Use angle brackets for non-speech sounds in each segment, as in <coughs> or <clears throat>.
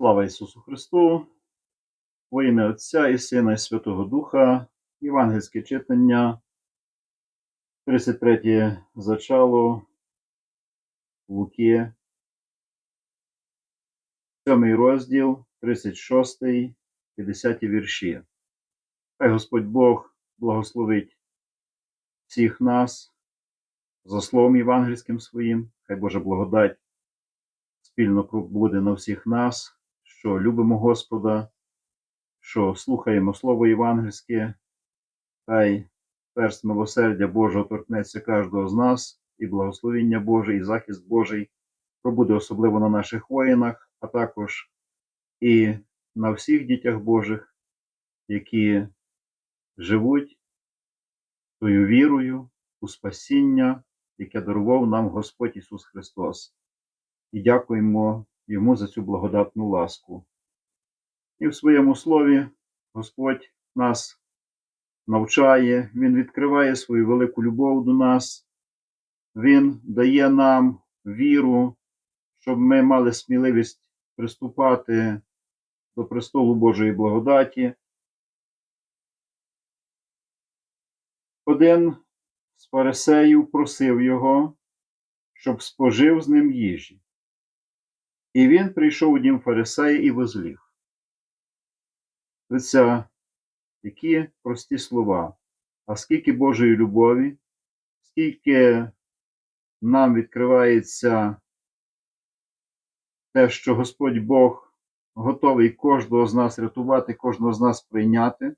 Слава Ісусу Христу! Во ім'я Отця і Сина і Святого Духа, Євангельське читання, 33 зачало, Луки, 7 розділ, 36, 50 вірші. Хай Господь Бог благословить всіх нас за словом євангельським своїм, хай Божа благодать спільно буде на всіх нас, що любимо Господа, що слухаємо Слово Євангельське, хай перст милосердя Божого торкнеться кожного з нас, і благословіння Боже, і захист Божий пробуде особливо на наших воїнах, а також і на всіх дітях Божих, які живуть тою вірою у спасіння, яке дарував нам Господь Ісус Христос. І дякуємо йому за цю благодатну ласку. І в своєму слові Господь нас навчає, Він відкриває свою велику любов до нас, Він дає нам віру, щоб ми мали сміливість приступати до престолу Божої благодаті. Один з фарисеїв просив його, щоб спожив з ним їжі. І він прийшов у дім Фарисея і возліг. Це які прості слова. А скільки Божої любові, скільки нам відкривається те, що Господь Бог готовий кожного з нас рятувати, кожного з нас прийняти.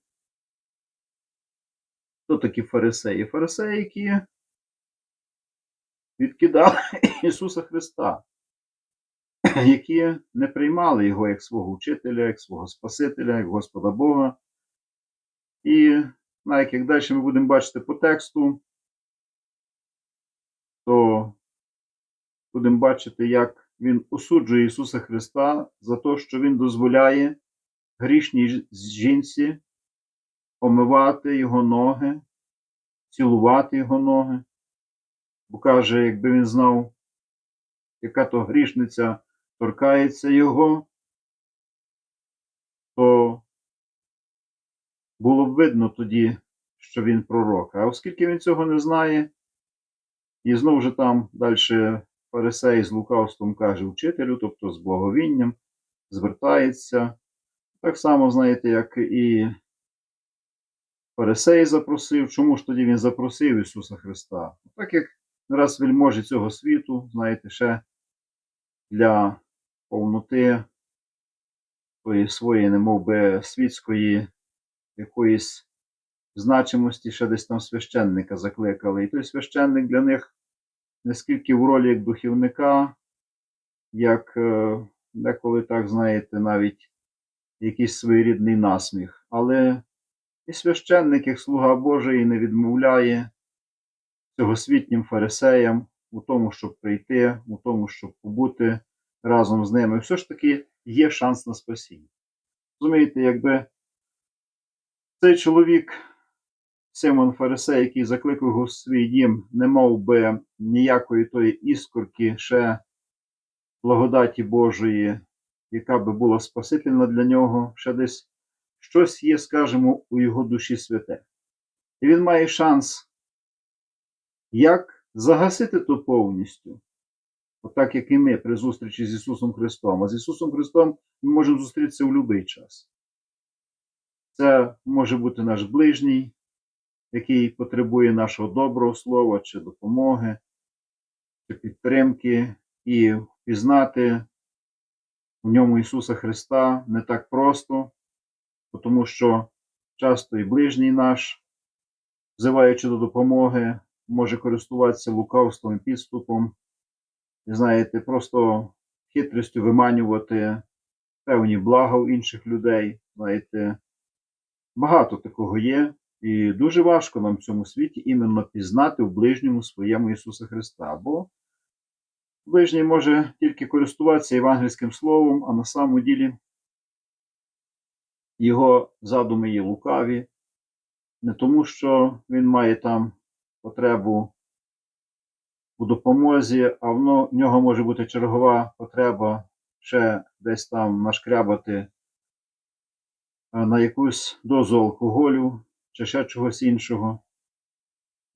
Хто такі фарисеї? Фарисеї, які відкидали <laughs> Ісуса Христа <clears throat> які не приймали його як свого вчителя, як свого Спасителя, як Господа Бога. І навіть як далі ми будемо бачити по тексту, то будемо бачити, як Він осуджує Ісуса Христа за те, що Він дозволяє грішній жінці омивати Його ноги, цілувати Його ноги. Бо каже, якби він знав, яка то грішниця торкається його, то було б видно тоді, що він пророк. А оскільки він цього не знає, і знову ж там далі Фарисей з лукавством каже вчителю, тобто з благовінням, звертається. Так само, знаєте, як і Фарисей запросив. Чому ж тоді він запросив Ісуса Христа? Так як раз вельможі цього світу, знаєте, ще для повноти тої своєї, немов би, світської якоїсь значимості, ще десь там священника закликали. І той священник для них не скільки в ролі як духівника, як е, деколи так, знаєте, навіть якийсь своєрідний насміх. Але і священник, як слуга Божий, не відмовляє цьогосвітнім фарисеям у тому, щоб прийти, у тому, щоб побути разом з ними, все ж таки є шанс на спасіння. Розумієте, якби цей чоловік, Симон Фарисей, який закликав його в свій дім, не мав би ніякої тої іскорки ще благодаті Божої, яка би була спасительна для нього, ще десь щось є, скажімо, у його душі святе. І він має шанс, як загасити то повністю. Отак, як і ми при зустрічі з Ісусом Христом. А з Ісусом Христом ми можемо зустрітися в будь-який час. Це може бути наш ближній, який потребує нашого доброго слова чи допомоги, чи підтримки, і впізнати в ньому Ісуса Христа не так просто, тому що часто і ближній наш, взиваючи до допомоги, може користуватися лукавством і підступом знаєте, просто хитрістю виманювати певні блага у інших людей. Знаєте, багато такого є, і дуже важко нам в цьому світі іменно пізнати в ближньому своєму Ісуса Христа. Бо ближній може тільки користуватися євангельським словом, а на самому ділі його задуми є лукаві, не тому, що він має там потребу у допомозі, а в нього може бути чергова потреба ще десь там нашкрябати е, на якусь дозу алкоголю чи ще чогось іншого.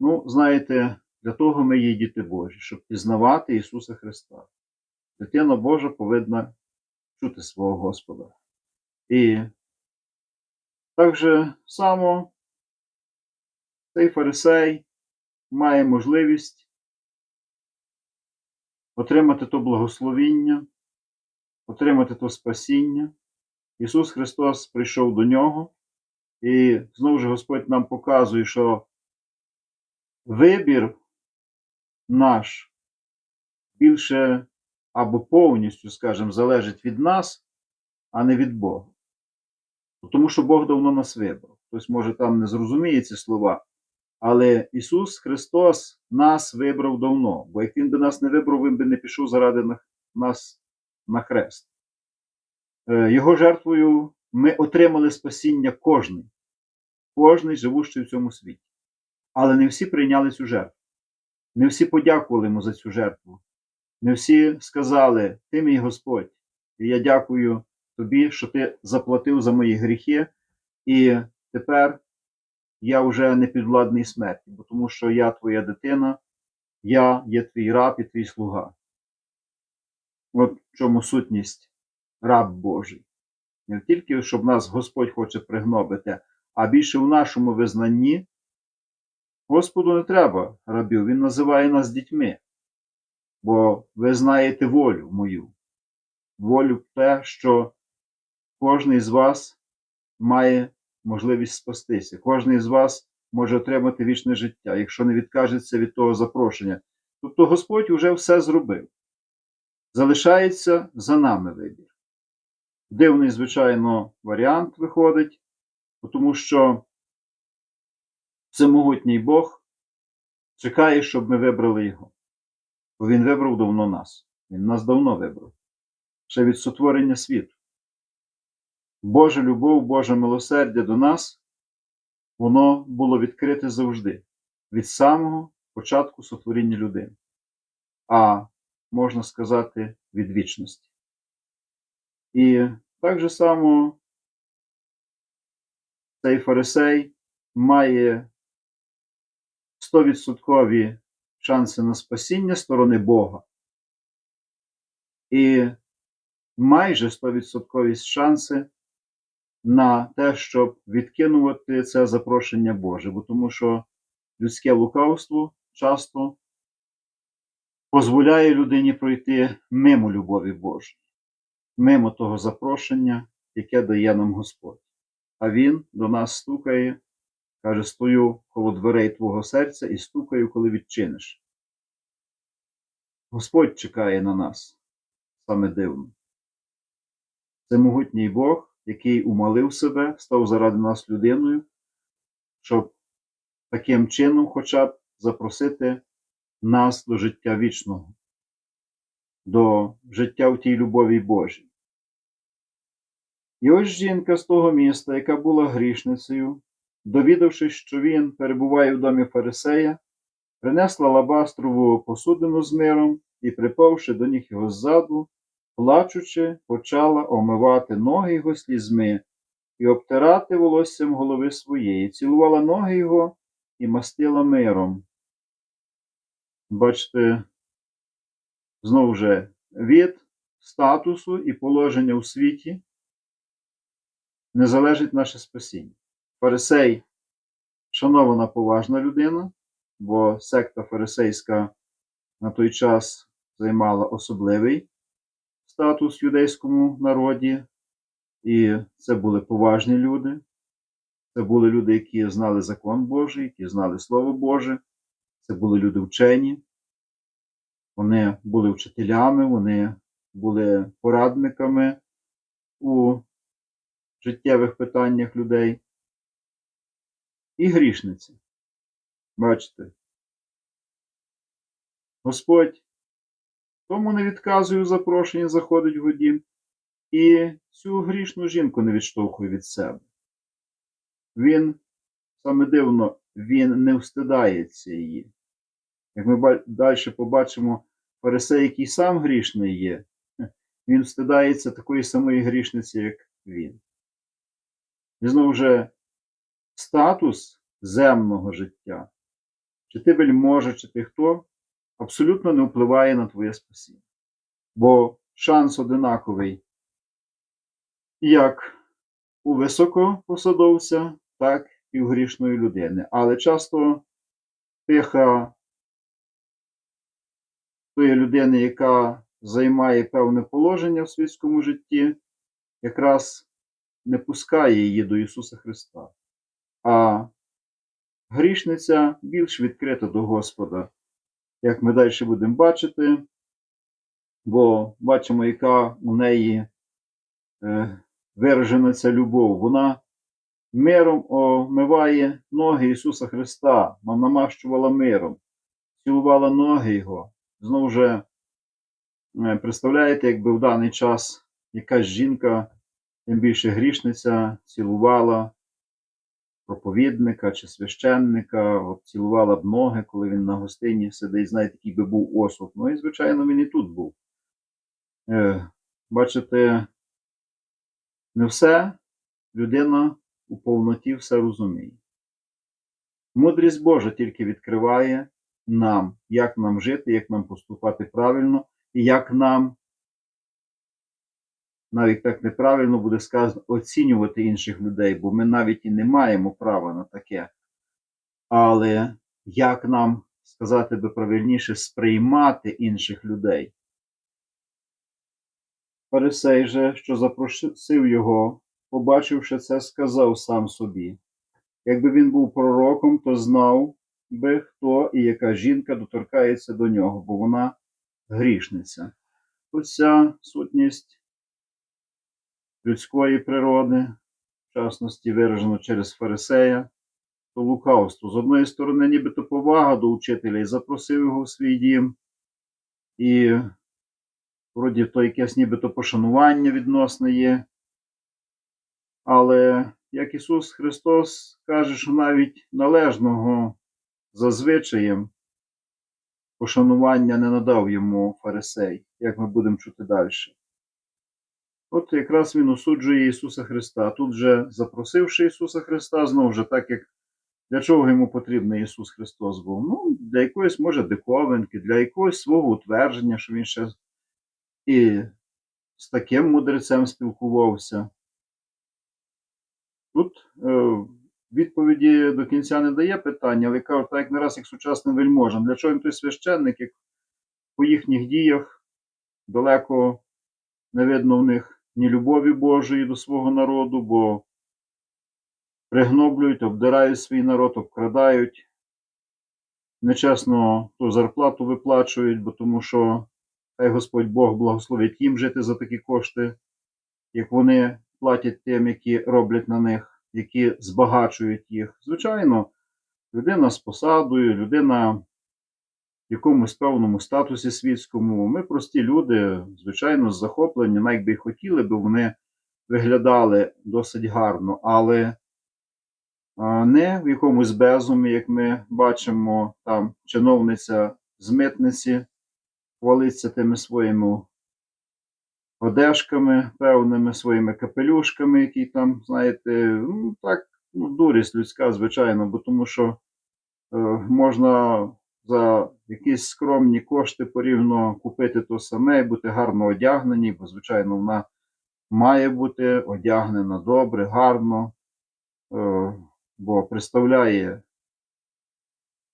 Ну, знаєте, для того ми є діти Божі, щоб пізнавати Ісуса Христа. Дитина Божа повинна чути свого Господа. І так же само цей фарисей має можливість отримати то благословіння, отримати то спасіння. Ісус Христос прийшов до нього, і знову ж Господь нам показує, що вибір наш більше або повністю, скажімо, залежить від нас, а не від Бога. Тому що Бог давно нас вибрав. Хтось, може, там не зрозуміє ці слова, але Ісус Христос нас вибрав давно, бо як Він би нас не вибрав, Він би не пішов заради нас на хрест. Е, Його жертвою ми отримали спасіння кожний, кожний живущий в цьому світі. Але не всі прийняли цю жертву. Не всі подякували йому за цю жертву. Не всі сказали: Ти мій Господь, і я дякую тобі, що ти заплатив за мої гріхи, і тепер я вже не підвладний смерті, бо тому що я твоя дитина, я є твій раб і твій слуга. От в чому сутність раб Божий. Не тільки, щоб нас Господь хоче пригнобити, а більше в нашому визнанні Господу не треба рабів, Він називає нас дітьми, бо ви знаєте волю мою, волю в те, що кожен з вас має можливість спастися, кожен з вас може отримати вічне життя, якщо не відкажеться від того запрошення. Тобто Господь вже все зробив. Залишається за нами вибір. Дивний, звичайно, варіант виходить, тому що всемогутній Бог чекає, щоб ми вибрали його. Бо Він вибрав давно нас. Він нас давно вибрав. Ще від сотворення світу. Божа любов, Боже милосердя до нас, воно було відкрите завжди, від самого початку сотворіння людини. А можна сказати, від вічності. І так же само цей фарисей має 100% шанси на спасіння сторони Бога. І майже 100% шанси на те, щоб відкинувати це запрошення Боже, бо тому що людське лукавство часто дозволяє людині пройти мимо любові Божої, мимо того запрошення, яке дає нам Господь. А Він до нас стукає, каже: стою коло дверей твого серця і стукаю, коли відчиниш. Господь чекає на нас саме дивно. Це могутній Бог, який умалив себе, став заради нас людиною, щоб таким чином хоча б запросити нас до життя вічного, до життя в тій любові Божій. І ось жінка з того міста, яка була грішницею, довідавшись, що він перебуває в домі Фарисея, принесла лабастрову посудину з миром і, припавши до ніг його ззаду, плачучи, почала омивати ноги його слізьми і обтирати волоссям голови своєї, цілувала ноги його і мастила миром. Бачите, знову же від статусу і положення у світі не залежить наше спасіння. Фарисей шанована поважна людина, бо секта фарисейська на той час займала особливий статус в юдейському народі, і це були поважні люди. Це були люди, які знали закон Божий, які знали Слово Боже. Це були люди вчені, вони були вчителями, вони були порадниками у життєвих питаннях людей. І грішниці. Бачите, Господь тому не відказує у запрошенні, заходить в дім, і цю грішну жінку не відштовхує від себе. Він, саме дивно, він не встидається її. Як ми далі побачимо, фарисей, який сам грішний є, <laughs> він встидається такої самої грішниці, як він. І знову ж статус земного життя, чи ти вельможа, чи ти хто, абсолютно не впливає на твоє спасіння. Бо шанс одинаковий як у високопосадовця, так і у грішної людини. Але часто пиха тої людини, яка займає певне положення в світському житті, якраз не пускає її до Ісуса Христа. А грішниця більш відкрита до Господа, як ми далі будемо бачити, бо бачимо, яка у неї е, виражена ця любов. Вона миром омиває ноги Ісуса Христа, намащувала миром, цілувала ноги Його. Знову ж, е, представляєте, якби в даний час якась жінка, тим більше грішниця, цілувала проповідника чи священника, от цілувала б ноги, коли він на гостині сидить, знаєте, який би був осуд. Ну і, звичайно, він і тут був. Е, Бачите, не все людина у повноті все розуміє. Мудрість Божа тільки відкриває нам, як нам жити, як нам поступати правильно, і як нам, навіть так неправильно буде сказано, оцінювати інших людей, бо ми навіть і не маємо права на таке. Але як нам сказати би правильніше, сприймати інших людей? Фарисей же, що запросив його, побачивши це, сказав сам собі. Якби він був пророком, то знав би, хто і яка жінка доторкається до нього, бо вона грішниця. Оця сутність людської природи, в частності виражено через фарисея, то лукавство. З одної сторони, нібито повага до учителя і запросив його в свій дім, і вроді то якесь нібито пошанування відносне є. Але як Ісус Христос каже, що навіть належного за звичаєм пошанування не надав йому фарисей, як ми будемо чути далі. От якраз він осуджує Ісуса Христа. Тут же запросивши Ісуса Христа, знову ж так як для чого йому потрібний Ісус Христос був? Ну, для якоїсь, може, диковинки, для якогось свого утвердження, що він ще і з таким мудрецем спілкувався. Тут е, відповіді до кінця не дає питання, але кажуть, так як не раз як сучасним вельможам. Для чого їм той священник, як по їхніх діях далеко не видно в них ні любові Божої до свого народу, бо пригноблюють, обдирають свій народ, обкрадають, нечесно ту зарплату виплачують, бо тому що хай Господь Бог благословить їм жити за такі кошти, як вони платять тим, які роблять на них, які збагачують їх. Звичайно, людина з посадою, людина якомусь певному статусі світському. Ми прості люди, звичайно, з захоплення, навіть би і хотіли, би вони виглядали досить гарно, але не в якомусь безумі, як ми бачимо, там чиновниця з митниці хвалиться тими своїми одежками, певними своїми капелюшками, які там, знаєте, ну так, ну, дурість людська, звичайно, бо тому що е, можна за якісь скромні кошти порівно купити то саме і бути гарно одягнені, бо, звичайно, вона має бути одягнена добре, гарно, е, бо представляє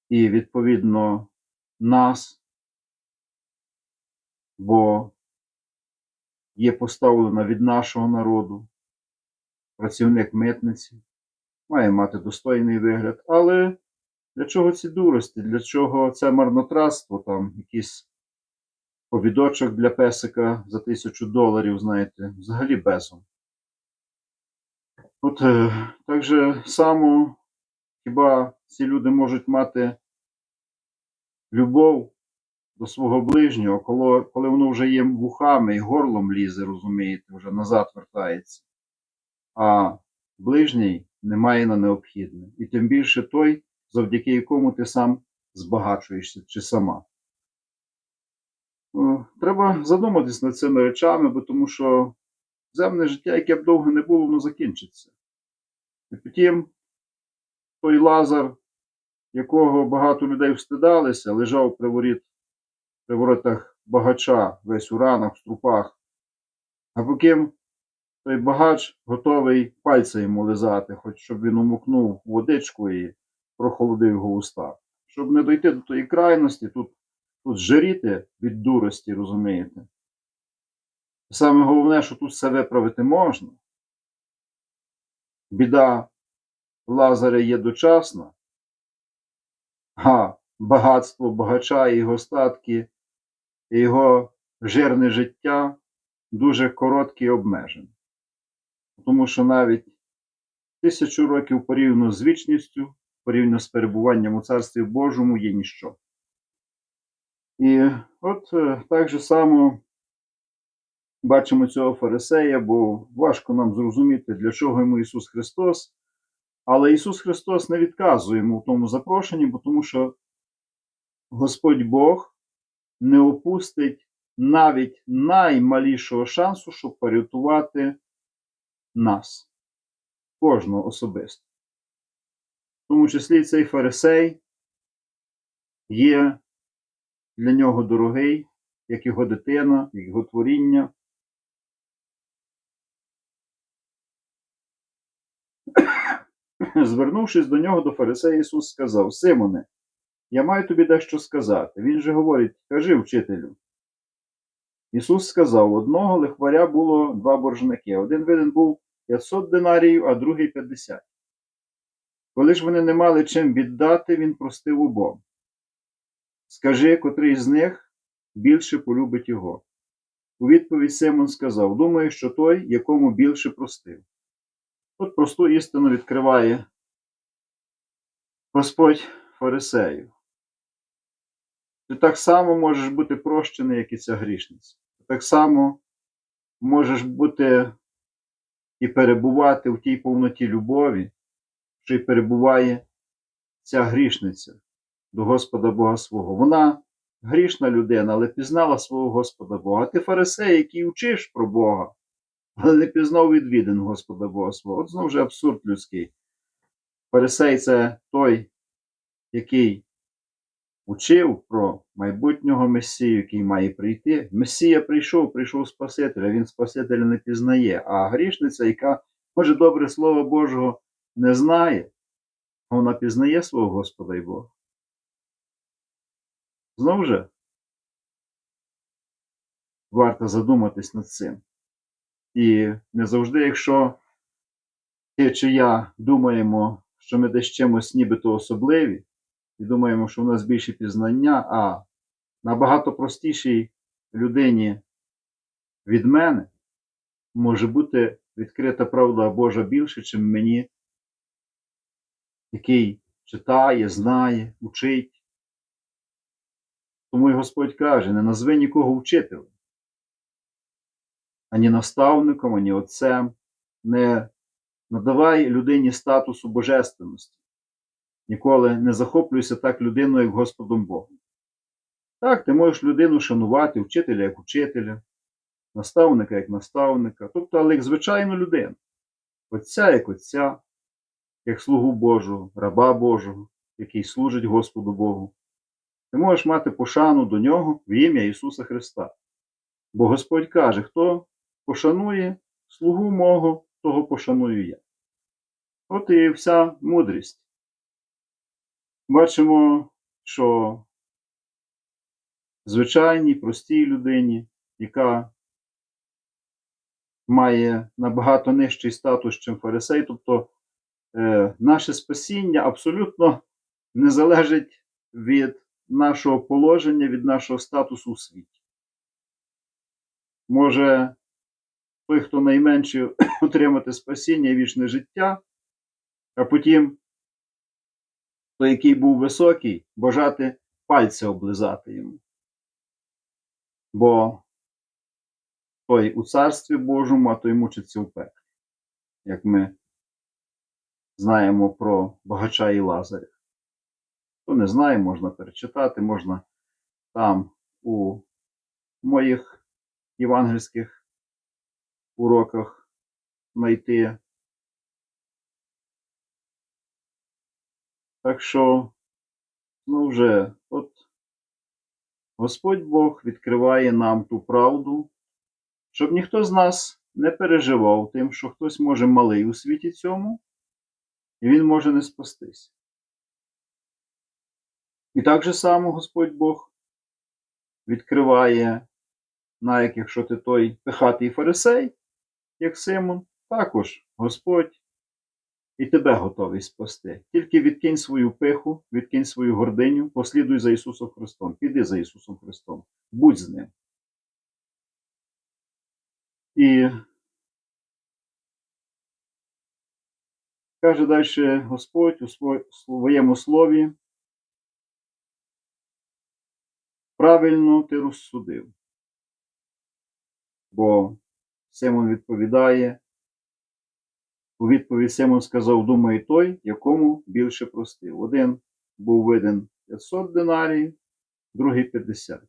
і відповідно нас бо є поставлена від нашого народу, працівник митниці, має мати достойний вигляд. Але для чого ці дурості? Для чого це марнотратство, там якийсь повідочок для песика за тисячу доларів, знаєте, взагалі безум. От е, так же само хіба ці люди можуть мати любов до свого ближнього, коли коли воно вже є вухами і горлом лізе, розумієте, вже назад вертається. А ближній не має на необхідне. І тим більше той, завдяки якому ти сам збагачуєшся чи сама. Е, Треба задуматись над цими речами, бо тому що земне життя, яке б довго не було, воно закінчиться. І потім той Лазар, якого багато людей встидалися, лежав при воріт, при воротах багача, весь у ранах, в струпах. А потім той багач готовий пальця йому лизати, хоч щоб він умокнув водичку і прохолодив його уста. Щоб не дойти до тої крайності, тут, тут жиріти від дурості, розумієте. Саме головне, що тут все виправити можна. Біда Лазаря є дочасна, а багатство багача і його статки, і його жирне життя дуже коротке і обмежене. Тому що навіть тисячу років порівняно з вічністю, порівняно з перебуванням у Царстві Божому є ніщо. І от е, так же само бачимо цього фарисея, бо важко нам зрозуміти, для чого йому Ісус Христос. Але Ісус Христос не відказує йому в тому запрошенні, бо тому що Господь Бог не опустить навіть наймалішого шансу, щоб порятувати нас, кожного особисто. Тому числі цей фарисей є для нього дорогий, як його дитина, як його творіння. <coughs> Звернувшись до нього, до фарисея, Ісус сказав: Симоне, я маю тобі дещо сказати. Він же говорить: Кажи, вчителю. Ісус сказав: одного лихваря було два боржники. Один винен був 500 динаріїв, а другий 50. Коли ж вони не мали чим віддати, він простив обом. Скажи, котрий з них більше полюбить його. У відповідь Симон сказав: Думаю, що той, якому більше простив. Тут просту істину відкриває Господь Фарисею. Ти так само можеш бути прощений, як і ця грішниця. Ти так само можеш бути і перебувати в тій повноті любові, що й перебуває ця грішниця до Господа Бога свого. Вона грішна людина, але пізнала свого Господа Бога. А ти фарисей, який учиш про Бога, але не пізнав відвідин Господа Бога свого. От знову ж абсурд людський. Фарисей це той, який учив про майбутнього Месію, який має прийти. Месія прийшов, прийшов Спаситель, а він Спасителя не пізнає. А грішниця, яка, може, добре Слово Божого не знає, вона пізнає свого Господа і Бога. Знову же, варто задуматись над цим. І не завжди, якщо ти чи я думаємо, що ми десь чимось нібито особливі, і думаємо, що в нас більше пізнання, а набагато простішій людині від мене може бути відкрита правда Божа більше, ніж мені, який читає, знає, учить. Тому і Господь каже: не назви нікого вчителем, ані наставником, ані отцем, не надавай людині статусу божественності. Ніколи не захоплюйся так людиною, як Господом Богом. Так, ти можеш людину шанувати, вчителя як учителя, наставника як наставника, тобто, але як звичайну людину, отця як отця, як слугу Божого, раба Божого, який служить Господу Богу. Ти можеш мати пошану до нього в ім'я Ісуса Христа. Бо Господь каже, хто пошанує слугу мого, того пошаную я. От і вся мудрість. Бачимо, що звичайній, простій людині, яка має набагато нижчий статус, ніж фарисей, тобто наше спасіння абсолютно не залежить від нашого положення, від нашого статусу у світі. Може, той, хто найменше <coughs> отримати спасіння і вічне життя, а потім той, який був високий, бажати пальця облизати йому. Бо той у царстві Божому, а той мучиться в пеклі, як ми знаємо про багача і Лазаря. Хто не знає, можна перечитати, можна там у моїх євангельських уроках знайти. Так що, ну вже, от Господь Бог відкриває нам ту правду, щоб ніхто з нас не переживав тим, що хтось може малий у світі цьому, і він може не спастись. І так же само Господь Бог відкриває, навіть якщо ти той пихатий фарисей, як Симон, також Господь і тебе готовий спасти. Тільки відкинь свою пиху, відкинь свою гординю, послідуй за Ісусом Христом, піди за Ісусом Христом, будь з Ним. І каже далі Господь у своєму слові, правильно ти розсудив. Бо Симон відповідає, у відповідь Симон сказав, думає той, якому більше простив. Один був виден 500 динарій, другий 50.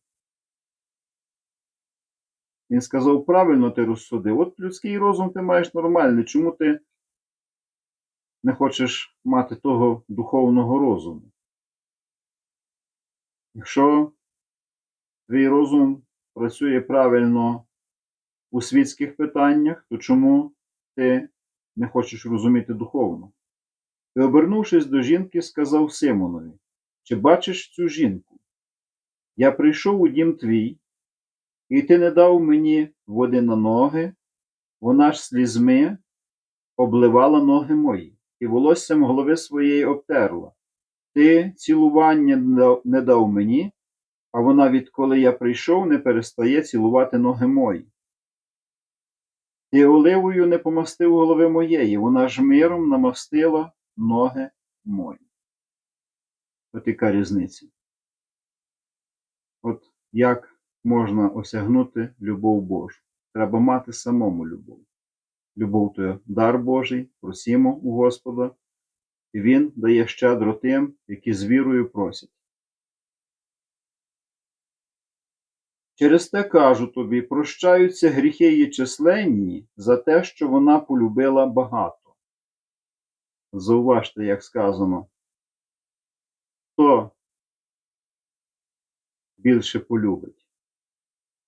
Він сказав, правильно ти розсудив. От людський розум ти маєш нормальний. Чому ти не хочеш мати того духовного розуму? Якщо твій розум працює правильно у світських питаннях, то чому ти не хочеш розуміти духовно? І, обернувшись до жінки, сказав Симонові, чи бачиш цю жінку? Я прийшов у дім твій, і ти не дав мені води на ноги, вона ж слізьми обливала ноги мої, і волоссям голови своєї обтерла. Ти цілування не дав мені, а вона, відколи я прийшов, не перестає цілувати ноги мої. Ти оливою не помастив голови моєї, вона ж миром намастила ноги мої. От яка різниця. От як можна осягнути любов Божу? Треба мати самому любов. Любов то дар Божий, просімо у Господа, і Він дає щедро тим, які з вірою просять. Через те кажу тобі, прощаються гріхи її численні за те, що вона полюбила багато. Зауважте, як сказано, хто більше полюбить,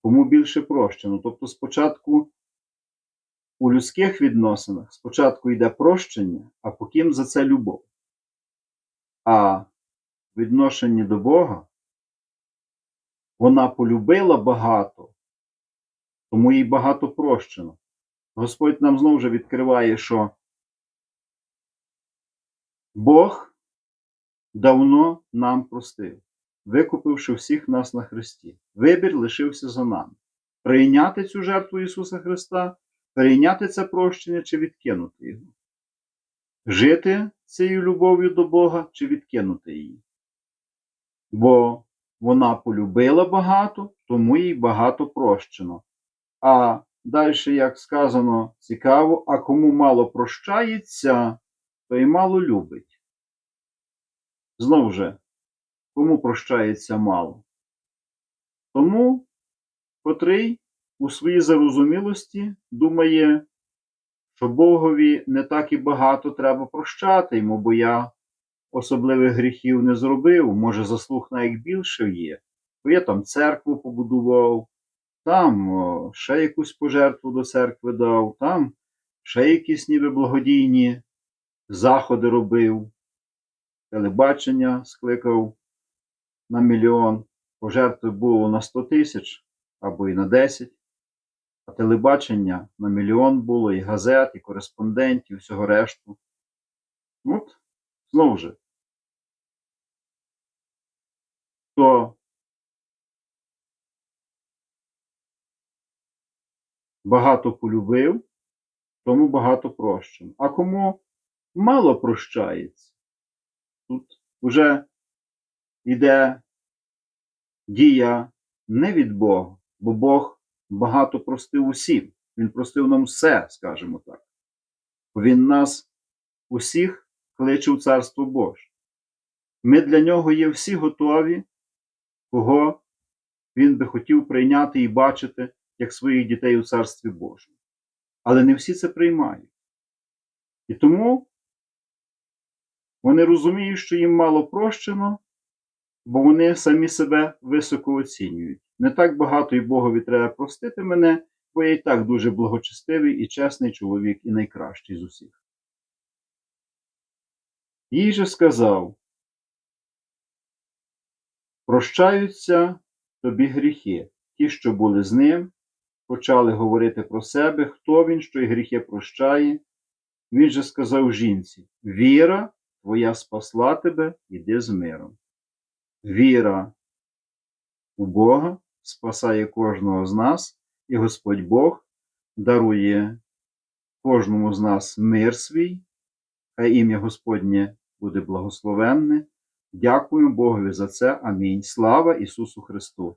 кому більше прощено. Тобто, спочатку у людських відносинах спочатку йде прощення, а потім за це любов. А в відношенні до Бога вона полюбила багато, тому їй багато прощено. Господь нам знову вже відкриває, що Бог давно нам простив, викупивши всіх нас на Христі. Вибір лишився за нами. Прийняти цю жертву Ісуса Христа, прийняти це прощення чи відкинути Його. Жити цією любов'ю до Бога чи відкинути її. Бо вона полюбила багато, тому їй багато прощено. А далі, як сказано, цікаво, а кому мало прощається, той мало любить. Знову же, кому прощається мало? Тому, котрий у своїй зарозумілості думає, що Богові не так і багато треба прощати йому, бо я особливих гріхів не зробив, може, заслуг навіть більше є. Бо я там церкву побудував, там ще якусь пожертву до церкви дав, там ще якісь ніби благодійні заходи робив, телебачення скликав на мільйон, пожертви було на 100 тисяч або і на 10. А телебачення на мільйон було і газет, і кореспондентів, і всього решту. От, знову ж, хто багато полюбив, тому багато прощено. А кому мало прощається, тут вже йде дія не від Бога, бо Бог багато простив усім. Він простив нам все, скажімо так. Він нас усіх кличе у Царство Боже. Ми для нього є всі готові, кого він би хотів прийняти і бачити як своїх дітей у Царстві Божому. Але не всі це приймають. І тому вони розуміють, що їм мало прощено, бо вони самі себе високо оцінюють. Не так багато і Богові треба простити мене, бо я і так дуже благочестивий і чесний чоловік, і найкращий з усіх. Їй же сказав: Прощаються тобі гріхи, ті, що були з ним, почали говорити про себе, хто він, що й гріхи прощає. Він же сказав жінці: Віра твоя спасла тебе, іди з миром. Віра у Бога спасає кожного з нас, і Господь Бог дарує кожному з нас мир свій, хай ім'я Господнє буде благословенне. Дякую Богові за це. Амінь. Слава Ісусу Христу!